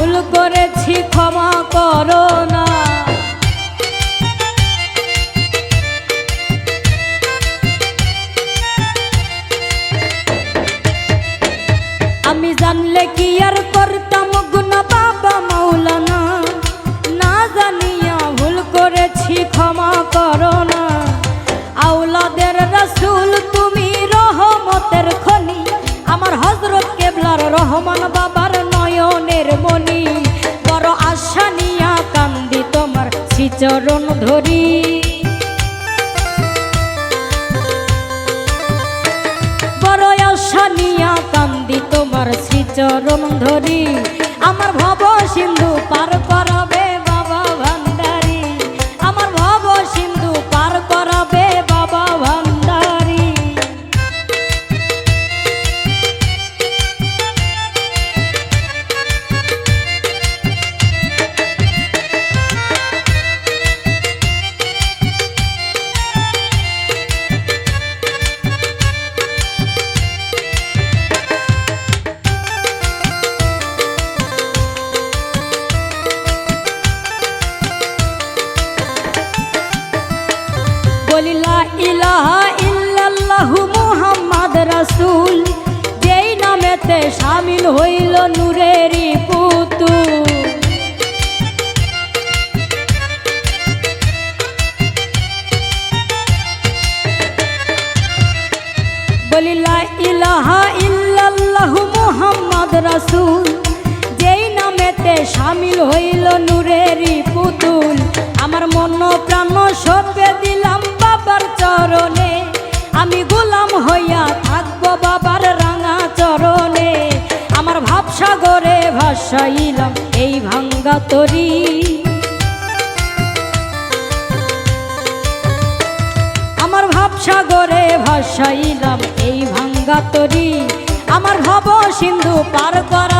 ভুল করেছি ক্ষমা করো না। আমি জানলে কি আর করতাম গুনা বাবা মাওলানা? না জানিয়া ভুল করেছি ক্ষমা করো না। আউলাদের রসুল, তুমি রহমতের খনি। আমার হজরত কেবলার রহমান বাবার শ্রীচরণ ধরি। বড় আশা নিয়া কান্দি তোমার শ্রীচরণ ধরি। আমার ভব সিন্ধু পার করাবে বলিলা ইলাহা ইল্লাল্লাহু মুহাম্মদ রাসূল। যেই নামেতে শামিল হইল নূরেরই পুতুল। বলিলা ইলাহা ইল্লাল্লাহু মুহাম্মদ রাসূল। শামিল হইল নূরেরই পুতুল। আমার মন প্রাণ সপে দিলাম বাবার চরণে। আমি গোলাম হইয়া থাকব বাবার রাঙা চরণে। আমার ভাবসাগরে ভাসাইলাম এই ভাঙ্গা তরী। আমার ভাবসাগরে ভাসাইলাম এই ভাঙ্গা তরি। আমার ভব সিন্ধু পার করাবে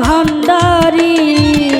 ভান্ডারী।